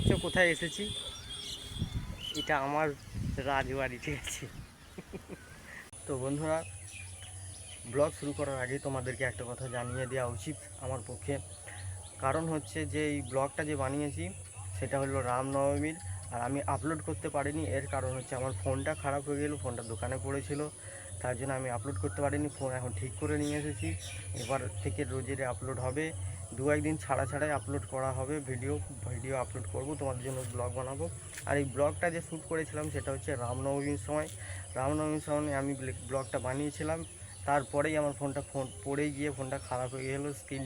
পাচ্ছ কোথায় এসেছি? এটা আমার রাজবাড়ি, ঠিক আছে। তো বন্ধুরা, ব্লগ শুরু করার আগে তোমাদেরকে একটা কথা জানিয়ে দেওয়া উচিত আমার পক্ষে। কারণ হচ্ছে যে, এই ব্লগটা যে বানিয়েছি, সেটা হলো রামনবমীর, আর আমি আপলোড করতে পারিনি। এর কারণ হচ্ছে আমার ফোনটা খারাপ হয়ে গেল, ফোনটা দোকানে পড়েছিল। তার জন্য আমি আপলোড করতে পারিনি, ফোন এখন ঠিক করে নিয়ে এসেছি। এবার থেকে রোজের আপলোড হবে। দু একদিন ছাড়া ছাড়াই আপলোড করা হবে ভিডিও ভিডিও আপলোড করব, তোমাদের জন্য ব্লগ বানাবো। আর এই ব্লগটা যে শ্যুট করেছিলাম সেটা হচ্ছে রামনবমীর সময়। রামনবমীর সময় আমি ব্লগটা বানিয়েছিলাম। তারপরেই আমার ফোনটা ফোন পড়ে গিয়ে ফোনটা খারাপ হয়ে গেলো স্ক্রিন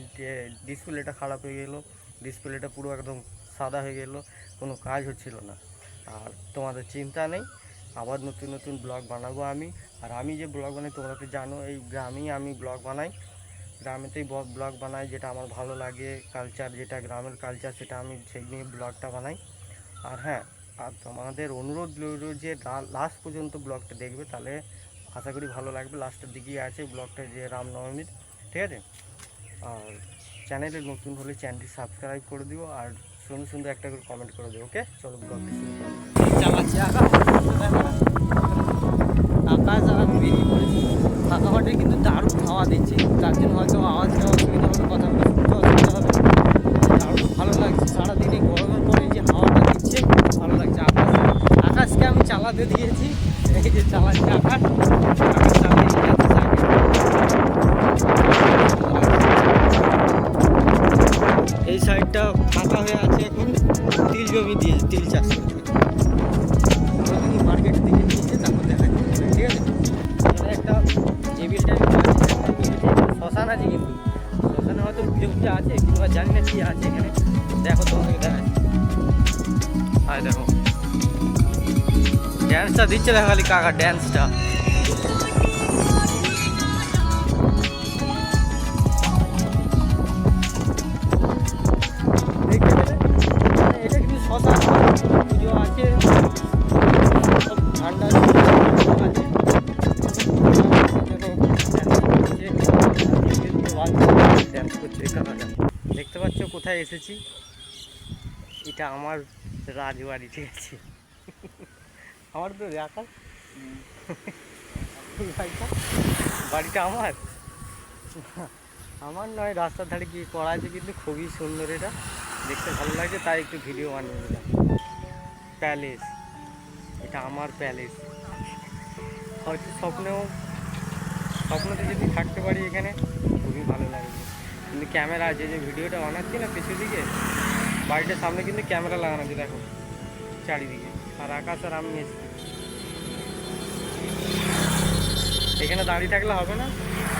ডিসপ্লেটা খারাপ হয়ে গেলো ডিসপ্লেটা পুরো একদম সাদা হয়ে গেলো, কোনো কাজ হচ্ছিল না। আর তোমাদের চিন্তা নেই, আবার নতুন নতুন ব্লগ বানাবো আমি। আর আমি যে ব্লগ বানাই, তোমরা তো জানো, এই গ্রামেই আমি ব্লগ বানাই। গ্রামেতেই ব্লগ বানাই, যেটা আমার ভালো লাগে কালচার যেটা গ্রামের কালচার সেটা আমি সেই নিয়ে ব্লগটা বানাই। আর হ্যাঁ আর তোমাদের অনুরোধ যে লাস্ট পর্যন্ত ব্লগটা দেখবে, তাহলে আশা করি ভালো লাগবে। লাস্টের দিকেই আছে ব্লগটা যে রামনবমীর, ঠিক আছে? আর চ্যানেলে নতুন হলে চ্যানেলটি সাবস্ক্রাইব করে দিও, আর সুন্দর সুন্দর একটা করে কমেন্ট করে দিও ওকে চলো ব্লগটা শুরু করো। জমি দিয়ে তিল চাষ করছে। ওইদিকে মার্কেটের দিকে নিয়েছে, তারপর দেখা ঠিক আছে? এখানে একটা টেবিল টাইপের শ্মশান আছে কিন্তু। শ্মশানে হয়তো পুজো পুজো আছে, কিংবা জানি না কি আছে এখানে। দেখো তোমাকে দেখা আর দেখো। ড্যান্সটা দিচ্ছে দেখো খালি কাকা ড্যান্সটা দেখতে পাচ্ছ কোথায় এসেছি? এটা আমার রাজবাড়ি, ঠিক আছে? আমার তো দেখা। বাড়িটা আমার? আমার নয়, রাস্তার ধারে কি করা আছে কিন্তু খুবই সুন্দর এটা। দেখতে ভালো লাগছে, তাই একটু ভিডিও বানিয়ে দিলাম। প্যালেস। এটা আমার প্যালেস। হয়তো স্বপ্নেও স্বপ্নতে যদি থাকতে পারি এখানে, খুবই ভালো লাগবে। কিন্তু ক্যামেরা আছে যে ভিডিওটা বানাচ্ছি না পিছু দিকে, বাড়িটার সামনে কিন্তু ক্যামেরা লাগানো আছে, দেখো, চারিদিকে। আর আকাশ আর আমি এসছি। এখানে দাঁড়িয়ে থাকলে হবে না,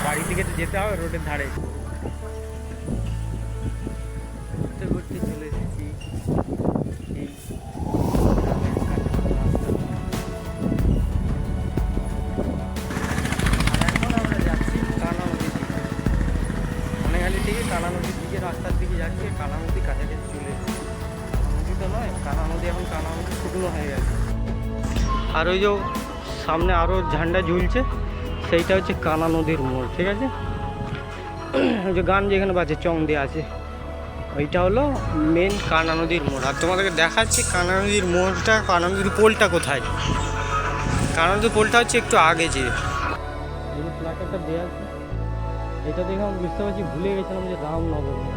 বাড়ি থেকে তো যেতে হবে, রোডের ধারে। ঘুরতে ঘুরতে চলে আর ওই যে সামনে আরও ঝান্ডা ঝুলছে, সেইটা হচ্ছে কানা নদীর মোড়, ঠিক আছে? যে গান যেখানে বাজে, চং দিয়ে আছে, ওইটা হলো মেন কানা নদীর মোড়। আর তোমাদেরকে দেখাচ্ছি কানা নদীর মোড়টা, কানা নদীর পোলটা কোথায়? কানা নদীর পোলটা হচ্ছে একটু আগে যে। দেওয়া আছে। এটা দেখে আমি বুঝতে পারছি, ভুলে গেছিলাম যে রামনবমী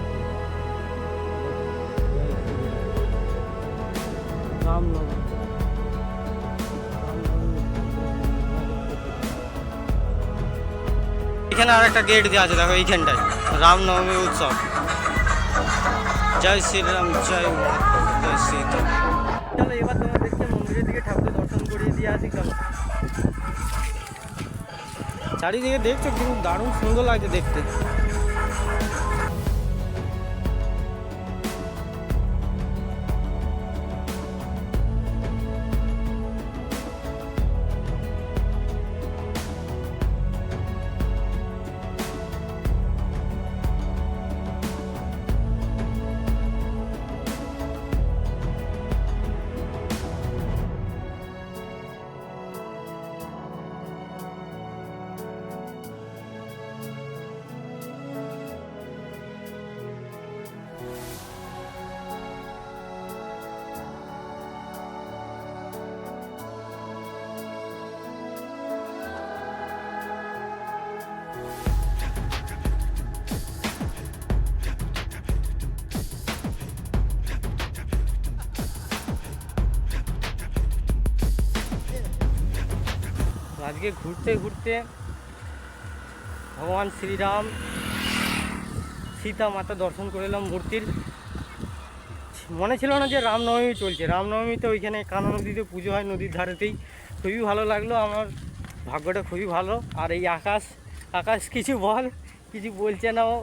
রামনবমী এখানে আর একটা গেট দেওয়া আছে দেখো এইখানটায়। রামনবমী উৎসব। জয় শ্রীরাম জয় জয় সীতা। চলো এবার তোমরা দেখতে মন্দিরের দিকে ঠাকুর দর্শন করিয়ে দিয়ে আসি চলো। চারিদিকে দেখছ কিন্তু দারুণ সুন্দর লাগছে দেখতে। আজকে ঘুরতে ঘুরতে ভগবান শ্রীরাম সীতা মাতা দর্শন করে এলাম মূর্তির। মনে ছিল না যে রামনবমী চলছে। রামনবমীতে ওইখানে কানা নদীতে পুজো হয় নদীর ধারেতেই। খুবই ভালো লাগল, আমার ভাগ্যটা খুবই ভালো। আর এই আকাশ আকাশ কিছু বল, কিছু বলছে না ও।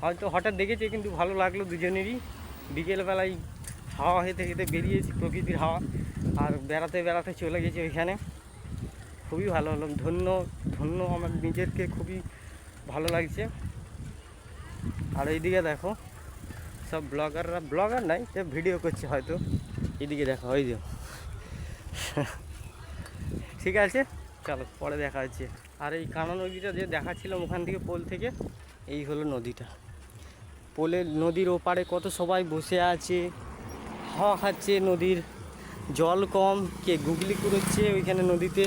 হয়তো হঠাৎ দেখেছে, কিন্তু ভালো লাগল দুজনেরই। বিকেলবেলায় হাওয়া হেঁটে হেঁটে বেরিয়েছি, প্রকৃতির হাওয়া। আর বেড়াতে বেড়াতে চলে গেছি ওইখানে। খুবই ভালো হলো ধন্য ধন্য আমার নিজেরকে খুবই ভালো লাগছে। আর এইদিকে দেখো, সব ব্লগাররা, ব্লগার নাই, সে ভিডিও করছে হয়তো। এদিকে দেখো ওই যে। ঠিক আছে, চলো, পরে দেখা হচ্ছে। আর এই কানা নদীটা যে দেখাচ্ছিলাম ওখান থেকে পোল থেকে, এই হলো নদীটা। পোলের নদীর ওপারে কত সবাই বসে আছে। হাওয়া খাচ্ছে নদীর জল কম। কে গুগলি করেছে ওইখানে নদীতে?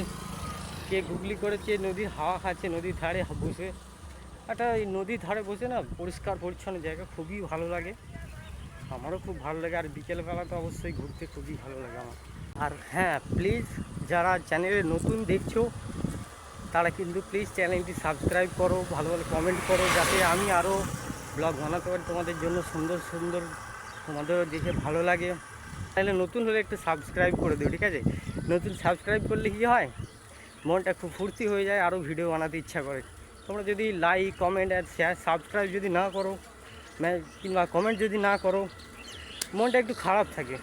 কে গুগলি করেছে, নদীর হাওয়া খাচ্ছে, নদীর ধারে বসে। একটা এই নদীর ধারে বসে না পরিষ্কার, পরিচ্ছন্ন জায়গা খুবই ভালো লাগে। আমারও খুব ভালো লাগে, আর বিকেলবেলা তো অবশ্যই ঘুরতে খুবই ভালো লাগে আমার। আর হ্যাঁ প্লিজ যারা চ্যানেলে নতুন দেখছ, তারা কিন্তু প্লিজ চ্যানেলটি সাবস্ক্রাইব করো, ভালো ভালো কমেন্ট করো, যাতে আমি আরও ব্লগ বানাতে পারি তোমাদের জন্য সুন্দর সুন্দর, তোমাদের দেখে ভালো লাগে। তাহলে নতুন হলে একটু সাবস্ক্রাইব করে দিও, ঠিক আছে? নতুন সাবস্ক্রাইব করলে কী হয়? মনটা খুব ফুর্তি হয়ে যায়, আরও ভিডিও বানাতে ইচ্ছা করে। তোমরা যদি লাইক কমেন্ট আর শেয়ার সাবস্ক্রাইব যদি না করো ম্যা- কিংবা কমেন্ট যদি না করো, মনটা একটু খারাপ থাকে।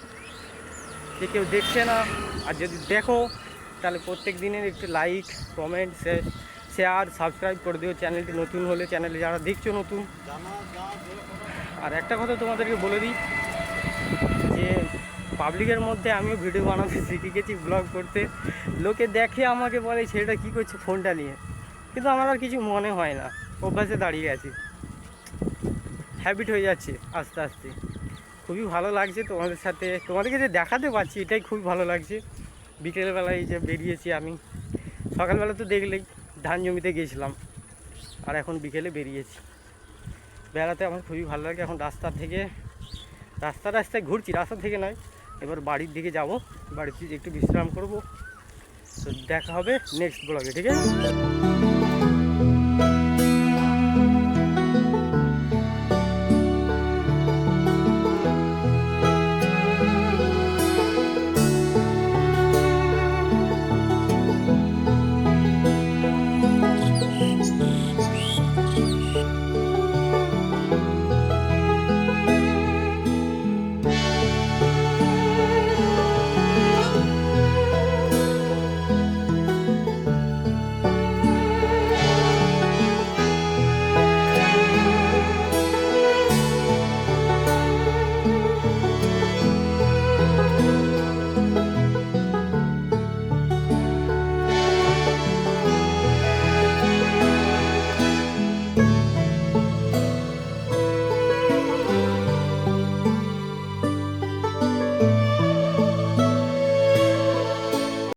যে কেউ দেখছে না, আর যদি দেখো, তাহলে প্রত্যেক দিনের একটু লাইক কমেন্ট শেয়ার সাবস্ক্রাইব করে দিও। চ্যানেলটি নতুন হলে চ্যানেলে যারা দেখছ নতুন। আর একটা কথা তোমাদেরকে বলে দিই পাবলিকের মধ্যে আমিও ভিডিও বানাতে শিখে গেছি ব্লগ করতে। লোকে দেখে আমাকে বলে, ছেলেটা কী করছে ফোনটা নিয়ে? কিন্তু আমার আর কিছু মনে হয় না। অভ্যাসে দাঁড়িয়ে আছি। হ্যাবিট হয়ে যাচ্ছে আস্তে আস্তে। খুবই ভালো লাগছে তোমাদের সাথে। তোমাদেরকে যে দেখাতে পারছি, এটাই খুবই ভালো লাগছে। বিকেলবেলায় যে বেরিয়েছি আমি। সকালবেলা তো দেখলেই ধান জমিতে গিয়েছিলাম আর এখন বিকেলে বেরিয়েছি। বেড়াতে আমার খুবই ভালো লাগে। এখন রাস্তা থেকে রাস্তা রাস্তায় ঘুরছি। রাস্তা থেকে নয় এবার বাড়ির দিকে যাব। বাড়িতে একটু বিশ্রাম করব। তো দেখা হবে নেক্সট ব্লগে ঠিক আছে?